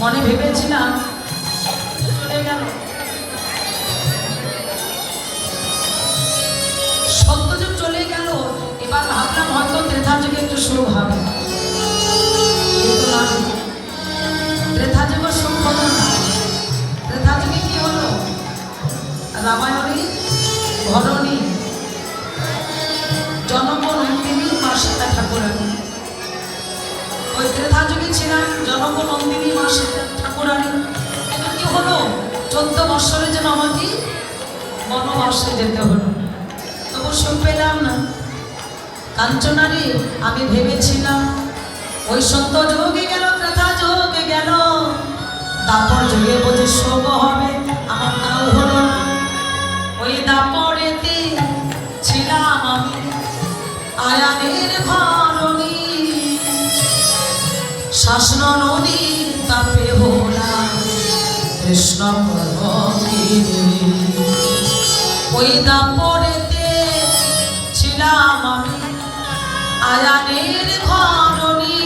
মনে ভেবেছিলাম চলে গেল। সত্যযুগ চলে গেল, এবার ভাবলাম হয়তো ত্রেধা যুগে একটু সুখ হবে। যুগের সুখ হলো না। ত্রেধা যুগে কি হলো? রামায়ণী ঘরণী জনকনন্দিনী মা সীতা ঠাকুরানী ওই যুগে মা সীতা ঠাকুরানী কি হলো? চোদ্দ বৎসরের জন্য আমাকে বনবাসে যেতে হলো। তবু সুখ পেলাম না। কাঞ্চনারে আমি ভেবেছিলাম, ওই সত্য যোগে গেল ত্রেধা যোগে গেল। তারপর যুগে বোঝে শোক হবে, আমার নাও হলো না। ওই দাপড়েতে ছিলাম আমি। আয়ানের ঘরণী শাসন নদীর তাপে হলাম কৃষ্ণ ওই দাপড়েতে ছিলাম আমি, আয়ানের ঘরণী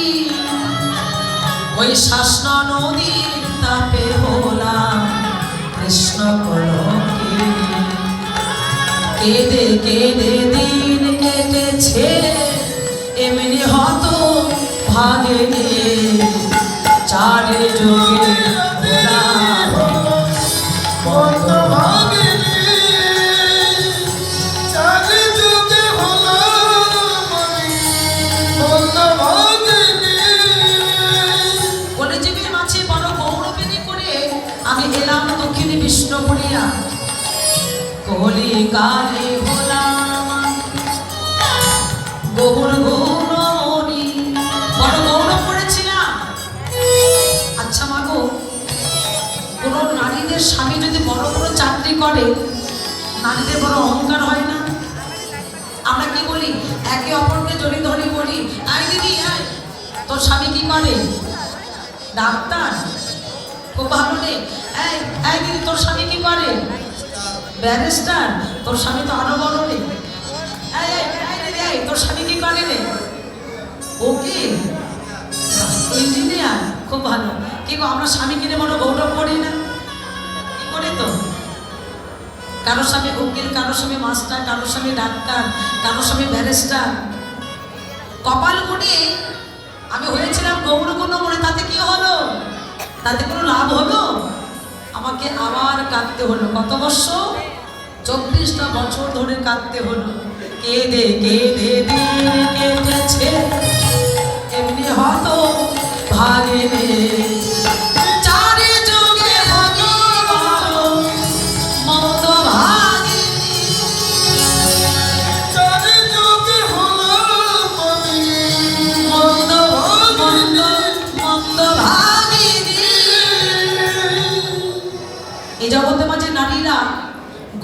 ওই শাসন নদীর তাপে হলাম কৃষ্ণ কলঙ্কি কেঁদে কেঁদে দিন কেটেছে, এমনি হত ভাগে চারে যোগে আমি এলাম দক্ষিণী বিষ্ণুপুরিয়া। কলি কালে করে নারীদের বড় অহংকার হয় না? আমরা কি বলি? একে অপরকে জড়ি ধরি বলি। আই দিদি আয় তোর স্বামী কি করে? ডাক্তার? খুব ভালো এই দিদি, তোর স্বামী কি করে? ব্যারিস্টার। তোর স্বামী তো আরও বড় এই তোর স্বামী কি করে রে ও কি? ইঞ্জিনিয়ার। খুব ভালো। কি গো, আমরা স্বামী কিনে বড় গৌরব করি না? কি করি তো কারোর স্বামী উকিল, কারোর স্বামী মাস্টার, কারোর স্বামী ডাক্তার, কারোর স্বামী ব্যারিস্টার। কপাল গুণে আমি হয়েছিলাম গৌরগুণ মনে তাতে কি হলো? তাতে কোনো লাভ হলো? আমাকে আবার কাঁদতে হলো। কত বছর? চব্বিশটা বছর ধরে কাঁদতে হলো। কেঁদে দে দিন কেটেছে। এমনি হতো ভাগে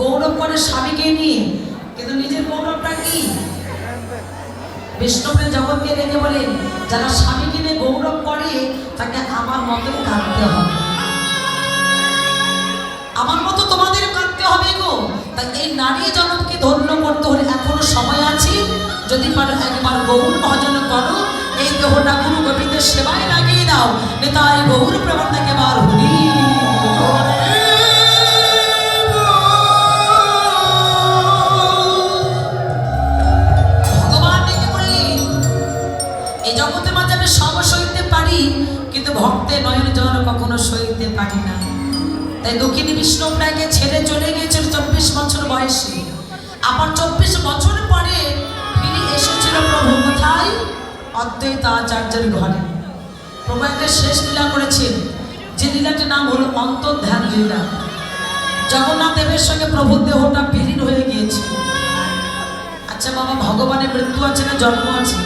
গৌরব করে স্বামীকে নিয়ে, কিন্তু নিজের গৌরবটা কি? বিষ্ণুপ্রের জগৎকে রেখে বলেন যারা স্বামীকে নিয়ে গৌরব করে, তাকে আমার মতোই কাঁদতে হবে। আমার মতো তোমাদের কাঁদতে হবে গো। তাই এই নারী জনমকে ধন্য করতে হলে এখনও সময় আছে? যদি পারো একবার গৌর ভজন করো, এই দেহটা গুরু গোবিন্দের সেবায় লাগিয়ে দাও। নেতাই গৌর প্রমাণ থেকে বার ভক্তের নয়ন জল কখনো সইতে পারি না। তাই দক্ষিণী বিষ্ণুপ্রায়কে ছেড়ে চলে গিয়েছিল চব্বিশ বছর বয়সে। আবার চব্বিশ বছর পরে ফিরে এসেছিল প্রভু কোথায়? অদ্বৈত আচার্যের ঘরে। প্রভু একটা শেষ লীলা করেছেন। যে লীলাটির নাম হলো অন্তর্ধ্যান লীলা। জগন্নাথ দেবের সঙ্গে প্রভুর দেহটা বিলীন হয়ে গিয়েছে। আচ্ছা বাবা, ভগবানের মৃত্যু আছে না জন্ম আছে?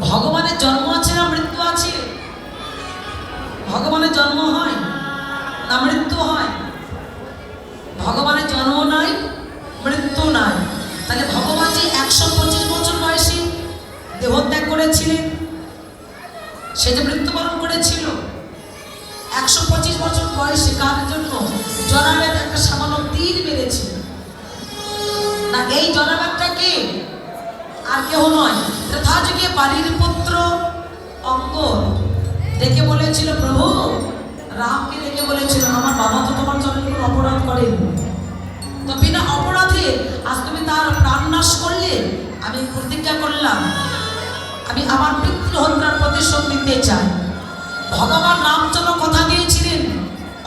ভগবানের জন্ম আছে না মৃত্যু ভগবানের জন্ম হয় না মৃত্যু হয়? ভগবানের জন্ম নাই, মৃত্যু নাই। তাহলে ভগবান যে একশো পঁচিশ বছর বয়সী দেহত্যাগ করেছিলেন, সে যে মৃত্যুবরণ করেছিল, একশো পঁচিশ বছর বয়সে কার জন্য জনাবের একটা সামান্য তীর মেরেছিল না, এই জনাবাদটা কে? আর কেউ নয়। ত্রেতা যুগে বালির পুত্র বলেছিল, প্রভু, রামকে ডেকে বলেছিল, আমার বাবা তো তোমার জন্য কোনো অপরাধ করেন। তো বিনা অপরাধে আজ তুমি তার প্রাণ নাশ করলে, আমি প্রতিজ্ঞা করলাম, আমি আমার পিতৃ হত্যার প্রতিশোধ নিতে চাই। ভগবান রামচন্দ্র কথা দিয়েছিলেন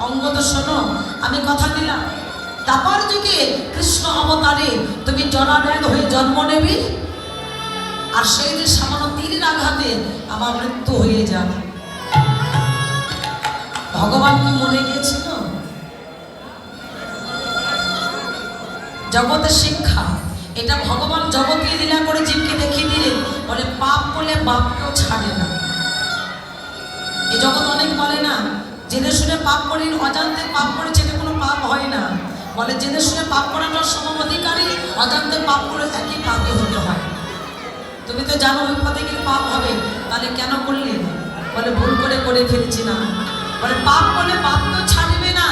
অঙ্গদ শোনো, আমি কথা দিলাম। তারপর যুগে কৃষ্ণ অবতারে তুমি জনাব্যাগ হয়ে জন্ম নেবে, আর সেই দিন সামান্য তীরের আঘাতে আমার মৃত্যু হয়ে যাবে। ভগবান কি মনে গিয়েছিল জগতের শিক্ষা। এটা ভগবান জগৎ লীলা করে জীবকে দেখিয়ে দিলেন। বলে পাপ বলে বাপকেও ছাড়ে না। এই জগৎ অনেক বলে না জেনে শুনে পাপ করি অজান্তে পাপ করেছে এটা কোনো পাপ হয় না। বলে জেনে শুনে পাপ করাটার সম অধিকারী অজান্তে পাপ করে একই পাপে হতে হয়। তুমি তো জানো ওই পথে গেলে পাপ হবে, তাহলে কেন করলে? বলে ভুল করে করে ফেলছি না। বলে, পাপ করলে পাপ তো ছাড়বে না।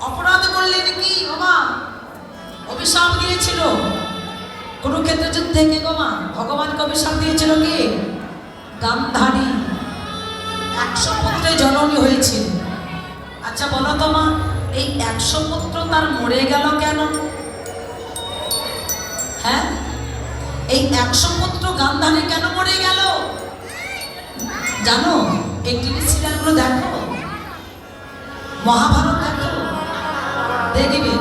অপরাধ করলে কি, বাবা? অভিশাপ দিয়েছিল। কুরুক্ষেত্র যুদ্ধে কে গোমা ভগবানকে অভিশাপ দিয়েছিল কি? গান্ধারী। একশো পুত্রে জননী হয়েছিল। আচ্ছা বলো তো মা, এই একশো পুত্র তার মরে গেল কেন? হ্যাঁ? এই একশো পুত্র গান্ধারী কেন মরে গেল? জানো, এই টিভি সিরিয়ালগুলো দেখো। মহাভারত দেখো দেখবে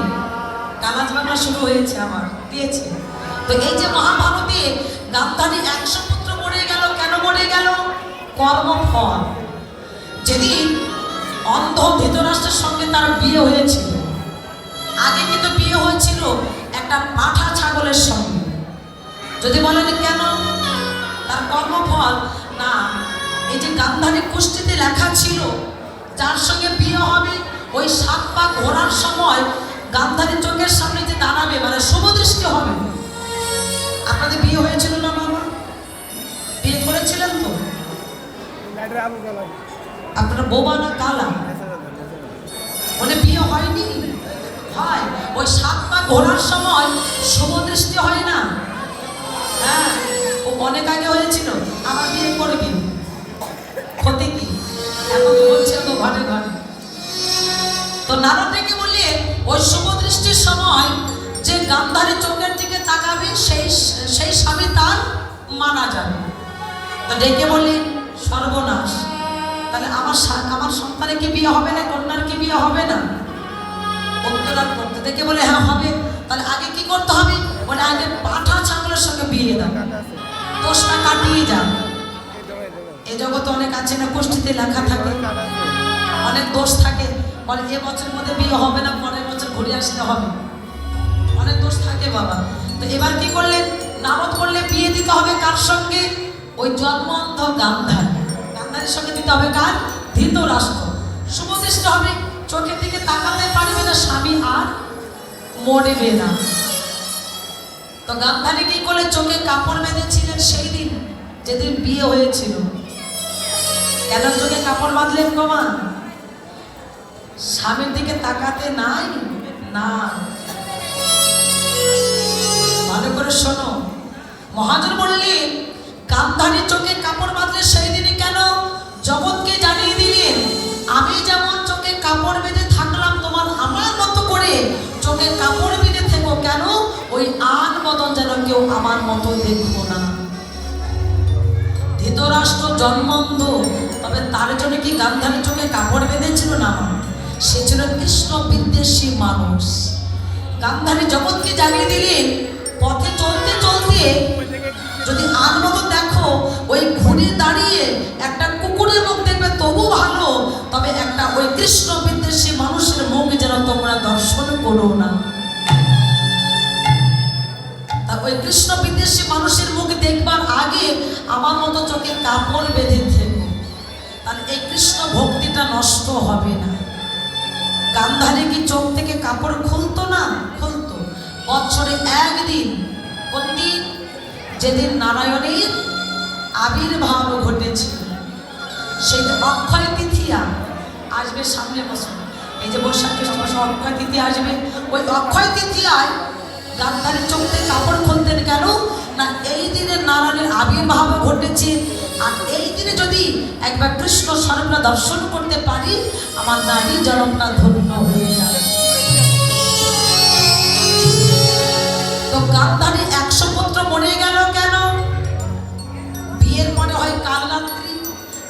কালাজ বাংলা শুরু হয়েছে আমার, দিয়েছে। তো এই যে মহাভারতে গান্ধারী একশো পুত্র মরে গেল, কেন মরে গেল? কর্মফল। যেদিন অন্ধ ধৃতরাষ্ট্রের সঙ্গে তার বিয়ে হয়েছিল, আগে কিন্তু বিয়ে হয়েছিল একটা পাঠা ছাগলের সঙ্গে। যদি বলেন কেন? তার কর্মফল? না, এই যে গান্ধারী কুষ্টিতে লেখা ছিল যার সঙ্গে বিয়ে হবে, ওই সাত পা ঘোরার সময় গান্ধারী চোখের সামনে যে দাঁড়াবে মানে শুভদৃষ্টি হবে। আপনাদের বিয়ে হয়েছিল না বাবা? বিয়ে করেছিলেন তো? আপনারা বোবা না কালা? বলে বিয়ে হয়নি? হয়। ওই সাত পা ঘোরার সময় শুভদৃষ্টি হয় না? হ্যাঁ ও অনেক আগে হয়েছিল। আবার বিয়ে করবি। ক্ষতি কি? এখন বলছে ঘরে ঘরে। তো নারদ ডেকে বললে, ওই শুভ দৃষ্টির সময় যে গান্ধারী চোখের দিকে তাকাবে, সেই সেই স্বামী তার মানা যাবে। তো ডেকে বললেন সর্বনাশ। তাহলে আমার আমার সন্তানের কি বিয়ে হবে না, কন্যার কি বিয়ে হবে না? উত্তরার করতে দেখে বলে হ্যাঁ হবে। তাহলে আগে কি করতে হবে? বলে, আগে পাঠা ছাগলের সঙ্গে বিয়ে দাও দোষটা কাটিয়ে যাও। এই জগতে অনেক আছে না গোষ্ঠীতে লেখা থাকে। অনেক দোষ থাকে। বলে, এ বছরের মধ্যে বিয়ে হবে না, পরের বছর ঘুরে আসতে হবে। অনেক দোষ থাকে বাবা। তো এবার কি করলেন নারদ করলে বিয়ে দিতে হবে কার সঙ্গে? ওই জন্মন্ধ গান্ধার গান্ধারের সঙ্গে দিতে হবে কার? ধৃত রাষ্ট্র শুভদৃষ্ট হবে। চোখের দিকে তাকাতে পারবে না স্বামী আর মরবে না। তো গান্ধারী কি করলে? চোখে কাপড় বেঁধেছিলেন সেই দিন যেদিন বিয়ে হয়েছিল। কেন চোখে কাপড় বাঁধলেন গোমা স্বামীর দিকে তাকাতে নাই? না। ভালো করে শোনো। মহাজন বললেন গান্ধারী চোখে কাপড় বাঁধলে সেই দিনই কেন? জগৎকে জানিয়ে দিলেন, আমি যেমন চোখে কাপড় বেঁধে থাকলাম, তোমার আমার মতো করে চোখে কাপড় বেঁধে থেকো কেন? ওই আন মতন যেন কেউ আমার মতো দেখব না। ধৃতরাষ্ট্র জন্মন্ধ, তবে তার জন্য কি গান্ধারী চোখে কাপড় বেঁধেছিল না? সে ছিল কৃষ্ণ বিদ্বেষী মানুষ। গান্ধারী জগৎকে জানিয়ে দিলেন, পথে চলতে চলতে যদি আর মতো দেখো, ওই ঘুড়ি দাঁড়িয়ে একটা কুকুরের মুখ দেখবে, তবু ভালো। তবে একটা ওই কৃষ্ণ বিদ্বেষী মানুষের মুখ যেন তোমরা দর্শন করো না। তা ওই কৃষ্ণ বিদ্বেষী মানুষের মুখ দেখবার আগে আমার মতো চোখে কাপড় বেঁধে থেকো। তাহলে এই কৃষ্ণ ভক্তিটা নষ্ট হবে না। গান্ধারী কি চোখ থেকে কাপড় খুলতো না? খুলতো। বছরে একদিন কোন দিন যেদিন নারায়ণের আবির্ভাব ঘটেছিল সেই অক্ষয় তিথিয়া আসবে সামনে বছর। এই যে বৈশাখ, জ্যৈষ্ঠ মাসে অক্ষয় তৃতীয়া আসবে। ওই অক্ষয় তৃতীয়ায় চোখ থেকে কাপড় খুলতেন কেন? না, এই দিনে নারায়ণের আবির্ভাব ঘটেছে। আর এই দিনে যদি একবার কৃষ্ণ স্বরূপরা দর্শন করতে পারি আমার নারী জনমটা ধন্য হয়ে যাবে। তো গান্ধারী একশো পুত্র মরে গেল কেন? বিয়ের পরে হয় কাল রাত্রি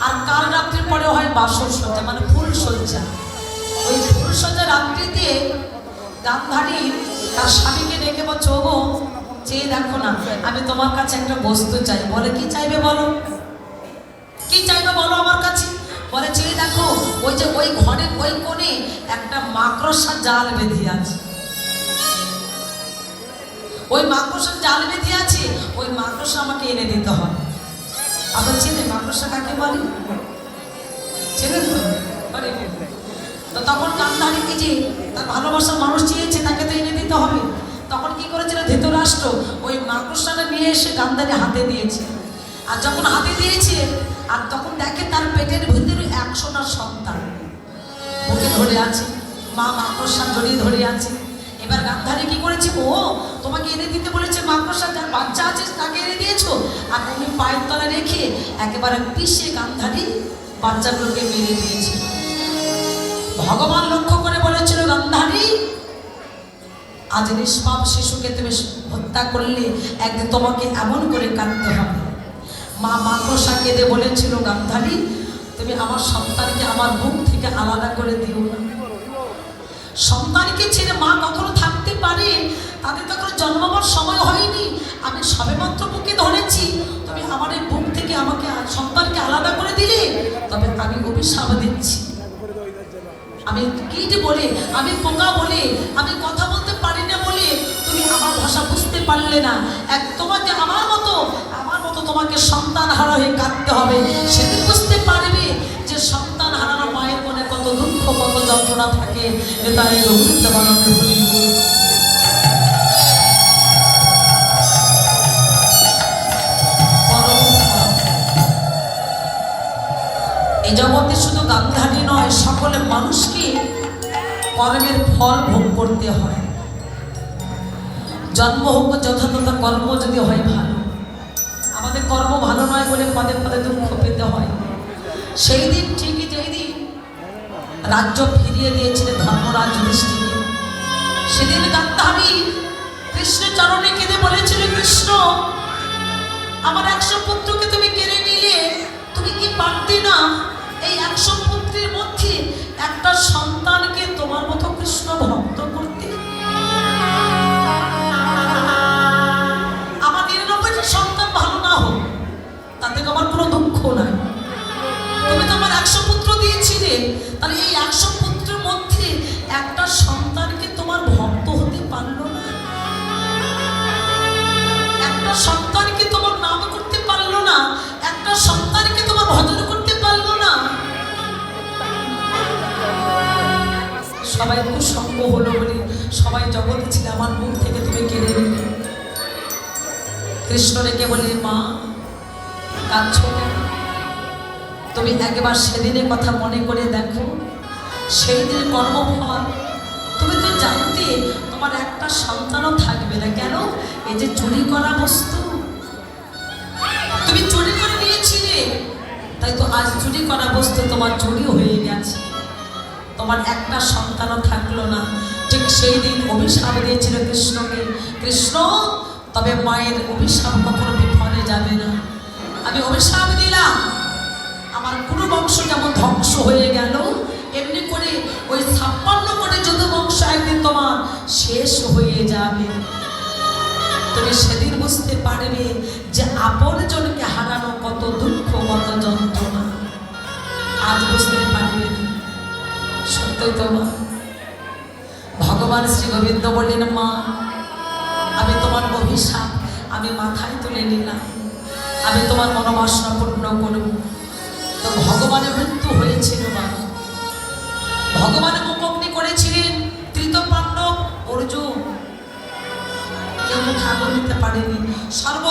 আর কাল রাত্রির পরে হয় বাসর সজ্জা মানে ফুল সজ্জা ওই ফুল সজ্জা রাত্রিতে গান্ধারী তার স্বামীকে ডেকে বলছে গো, চেয়ে দেখো না আমি তোমার কাছে একটা বস্তু চাই। বলে কি চাইবে বলো? কি চাইবে বলো আমার কাছে? বলে চেয়ে দেখো, ওই যে ওই ঘরের ওই কোণে একটা মাকড়সা জাল বেঁধে আছে। ওই মাকড়সার জাল বেঁধে আছে, ওই মাকড়সা আমাকে এনে দিতে হবে। আপনার চেনে মাকড়সা কাকে বলে? চেনেন তো, বলে। তো তখন গান্ধারী কি যে তার ভালোবাসার মানুষ চেয়েছে তাকে তো এনে দিতে হবে। তখন কি করেছিল? ধৃতরাষ্ট্র, ওই মাকড়সাটা নিয়ে এসে গান্ধারী হাতে দিয়েছে। আর যখন হাতে দিয়েছে আর তখন দেখে তার পেটের ভিতরে একশোটা সন্তান। বুকে ধরে আছে, মা মাকড়সা জড়িয়ে ধরে আছে। এবার গান্ধারী কি করেছে? ও, তোমাকে এনে দিতে বলেছে মাকড়সা, যার বাচ্চা আছে তাকে এনে দিয়েছ। আর উনি পায়ের তলা রেখে একেবারে পিষে গান্ধারী বাচ্চাগুলোকে মেরে দিয়েছে। ভগবান লক্ষ্য করে বলেছিল গান্ধারী আজ নিষ্পাপ শিশুকে তুমি হত্যা করলে একদিন তোমাকে এমন করে কাঁদতে হবে। মা মাকড়সা কেঁদে বলেছিল, গান্ধারী, তুমি আমার সন্তানকে আমার মুখ থেকে আলাদা করে দিও না। সন্তানকে ছেড়ে মা কখনো থাকতে পারে? তাদের তখন জন্মাবার সময় হয়নি। আমি সবেমাত্র বুকে ধরেছি। তবে আমার এই বুক থেকে আমাকে সন্তানকে আলাদা করে দিলে? তবে আমি অভিশাপ দিচ্ছি। আমি কীট বলে, আমি পোকা বলে, আমি কথা বলতে পারি না বলে তুমি আমার ভাষা বুঝতে পারলে না। এক তোমাকে আমার তোমাকে সন্তান হারা হয়ে কাঁদতে হবে। সেদিন বুঝতে পারবে যে সন্তান হারানো মায়ের মনে কত দুঃখ, কত যন্ত্রণা থাকে। তাই বানাতে ভুলি এই জগতে শুধু গান্ধারী নয়, সকলে মানুষকে কর্মের ফল ভোগ করতে হয়। জন্ম হোক যথাযথ কর্ম যদি হয় ভালো। আমাদের কর্ম ভালো নয় বলে পদে পদে দুঃখ পেতে হয়। সেই দিন ঠিকই যেই দিন রাজ্য ফিরিয়ে দিয়েছিলেন ধর্মরাজ যুধিষ্ঠিরকে সেদিন গান্ধারী কৃষ্ণের চরণে কেঁদে বলেছিল, কৃষ্ণ, আমার একশো পুত্রকে তুমি কেড়ে নিলে, তুমি কি পারতে না? এই একশো পুত্রের মধ্যে একটা সন্তানকে তোমার মতো কৃষ্ণ ভক্ত সবাই কুসঙ্গ হলো বলে সবাই জগতে ছিল আমার মুখ থেকে তুমি কেড়ে নিলে। কৃষ্ণ রেখে বলে মা, কাঁদছ তুমি একবার সেদিনের কথা মনে করে দেখো। সেই দিন কর্মফল। তুমি তো জানতে তোমার একটা সন্তানও থাকবে না কেন? এই যে চুরি করা বস্তু। তুমি চুরি করে নিয়েছিলে। তাই তো আজ চুরি করা বস্তু তোমার চুরি হয়ে গেছে। তোমার একটা সন্তানও থাকল না। ঠিক সেই দিন অভিশাপ দিয়েছিল কৃষ্ণকে। কৃষ্ণ, তবে মায়ের অভিশাপ কখনো বিফলে যাবে না। আমি অভিশাপ দিলাম। আমার কোনো বংশ যেমন ধ্বংস হয়ে গেল, এমনি করে ওই ছাপ্পান্ন করে যত বংশ একদিন তোমার শেষ হয়ে যাবে। তুমি সেদিন বুঝতে পারবে যে আপন জনকে হারানো কত দুঃখ। ভগবান শ্রী গোবিন্দ বললেন, মা, আমি তোমার অভিশাপ আমি মাথায় তুলে নিলাম। আমি তোমার মনোবাসনা পূর্ণ করব। তো ভগবানের মৃত্যু হয়েছিল, মা। ভগবানের মুখগ্নি করেছিলেন তৃতীয় অর্জুন। কেউ মুখে আগুন দিতে পারেনি। সর্ব